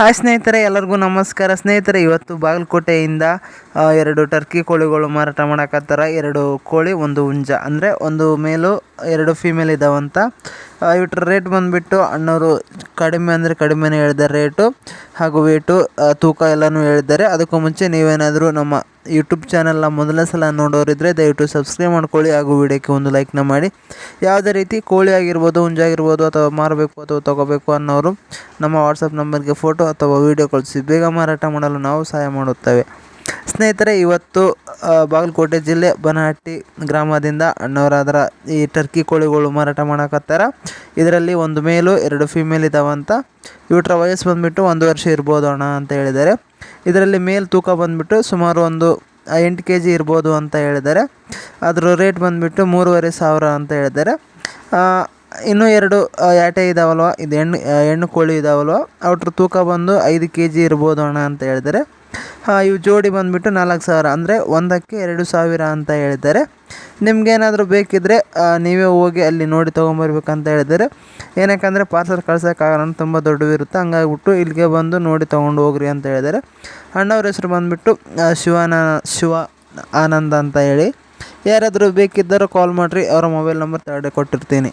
Hi ಸ್ನೇಹಿತರೆ, ಎಲ್ಲರಿಗೂ ನಮಸ್ಕಾರ. ಸ್ನೇಹಿತರೆ, ಇವತ್ತು ಬಾಗಲಕೋಟೆಯಿಂದ ಎರಡು ಟರ್ಕಿ ಕೋಳಿಗಳು ಮಾರಾಟ ಮಾಡಕತ್ತಾರ. ಎರಡು ಕೋಳಿ, ಒಂದು ಹುಂಜ. ಅಂದರೆ ಒಂದು ಮೇಲು ಎರಡು ಫೀಮೇಲ್ ಇದಾವಂತ ಇವ್ರ ರೇಟ್ ಬಂದುಬಿಟ್ಟು ಅಣ್ಣವರು ಕಡಿಮೆ ಅಂದರೆ ಕಡಿಮೆನೇ ಹೇಳಿದ್ದಾರೆ ರೇಟು ಹಾಗೂ ವೇಟು ತೂಕ ಎಲ್ಲನೂ ಹೇಳಿದ್ದಾರೆ. ಅದಕ್ಕೂ ಮುಂಚೆ ನೀವೇನಾದರೂ ನಮ್ಮ ಯೂಟ್ಯೂಬ್ ಚಾನಲ್ನ ಮೊದಲನೇ ಸಲ ನೋಡೋರಿದ್ದರೆ ದಯವಿಟ್ಟು ಸಬ್ಸ್ಕ್ರೈಬ್ ಮಾಡ್ಕೊಳ್ಳಿ ಹಾಗೂ ವಿಡಿಯೋಕ್ಕೆ ಒಂದು ಲೈಕ್ನ ಮಾಡಿ. ಯಾವುದೇ ರೀತಿ ಕೋಳಿ ಆಗಿರ್ಬೋದು ಹುಂಜಾಗಿರ್ಬೋದು ಅಥವಾ ಮಾರಬೇಕು ಅಥವಾ ತೊಗೋಬೇಕು ಅನ್ನೋರು ನಮ್ಮ ವಾಟ್ಸಪ್ ನಂಬರ್ಗೆ ಫೋಟೋ ಅಥವಾ ವೀಡಿಯೋ ಕಳಿಸಿ. ಬೇಗ ಮಾರಾಟ ಮಾಡಲು ನಾವು ಸಹಾಯ ಮಾಡುತ್ತೇವೆ. ಸ್ನೇಹಿತರೆ, ಇವತ್ತು ಬಾಗಲಕೋಟೆ ಜಿಲ್ಲೆ ಬನಹಟ್ಟಿ ಗ್ರಾಮದಿಂದ ಅಣ್ಣವರಾದ್ರ ಈ ಟರ್ಕಿ ಕೋಳಿಗಳು ಮಾರಾಟ ಮಾಡಕತ್ತಾರ. ಇದರಲ್ಲಿ ಒಂದು ಮೇಲು ಎರಡು ಫೀಮೇಲ್ ಇದಾವಂತ. ಇವಟ್ರ ವಯಸ್ಸು ಬಂದುಬಿಟ್ಟು ಒಂದು ವರ್ಷ ಇರ್ಬೋದು ಅಣ್ಣ ಅಂತ ಹೇಳಿದ್ದಾರೆ. ಇದರಲ್ಲಿ ಮೇಲ್ ತೂಕ ಬಂದುಬಿಟ್ಟು ಸುಮಾರು ಒಂದು ಎಂಟು ಕೆ ಜಿ ಇರ್ಬೋದು ಅಂತ ಹೇಳಿದ್ದಾರೆ. ಅದರ ರೇಟ್ ಬಂದುಬಿಟ್ಟು ಮೂರುವರೆ ಸಾವಿರ ಅಂತ ಹೇಳಿದ್ದಾರೆ. ಇನ್ನೂ ಎರಡು ಯಾಟೆ ಇದಾವಲ್ವ? ಇದು ಹೆಣ್ಣು ಹೆಣ್ಣು ಕೋಳಿ ಇದಾವಲ್ವ? ಅವ್ರ ತೂಕ ಬಂದು ಐದು ಕೆ ಜಿ ಇರ್ಬೋದು ಅಣ್ಣ ಅಂತ ಹೇಳಿದ್ದಾರೆ. ಇವು ಜೋಡಿ ಬಂದುಬಿಟ್ಟು ನಾಲ್ಕು ಸಾವಿರ. ಅಂದರೆ ಒಂದಕ್ಕೆ ಎರಡು ಸಾವಿರ ಅಂತ ಹೇಳಿದ್ದಾರೆ. ನಿಮಗೇನಾದರೂ ಬೇಕಿದ್ದರೆ ನೀವೇ ಹೋಗಿ ಅಲ್ಲಿ ನೋಡಿ ತೊಗೊಂಬರ್ಬೇಕಂತ ಹೇಳಿದ್ದಾರೆ. ಏನಕ್ಕಂದರೆ ಪಾರ್ಸಲ್ ಕಳ್ಸೋಕ್ಕಾಗಲ್ಲ ತುಂಬ ದೊಡ್ಡವಿರುತ್ತೆ ಹಂಗಾಗ್ಬಿಟ್ಟು ಇಲ್ಲಿಗೆ ಬಂದು ನೋಡಿ ತೊಗೊಂಡು ಹೋಗ್ರಿ ಅಂತ ಹೇಳಿದ್ದಾರೆ. ಅಣ್ಣವ್ರ ಹೆಸರು ಬಂದುಬಿಟ್ಟು ಶಿವಾನ, ಶಿವ ಆನಂದ್ ಅಂತ ಹೇಳಿ. ಯಾರಾದರೂ ಬೇಕಿದ್ದರೂ ಕಾಲ್ ಮಾಡಿರಿ, ಅವರ ಮೊಬೈಲ್ ನಂಬರ್ ತರ್ಡೇ ಕೊಟ್ಟಿರ್ತೀನಿ.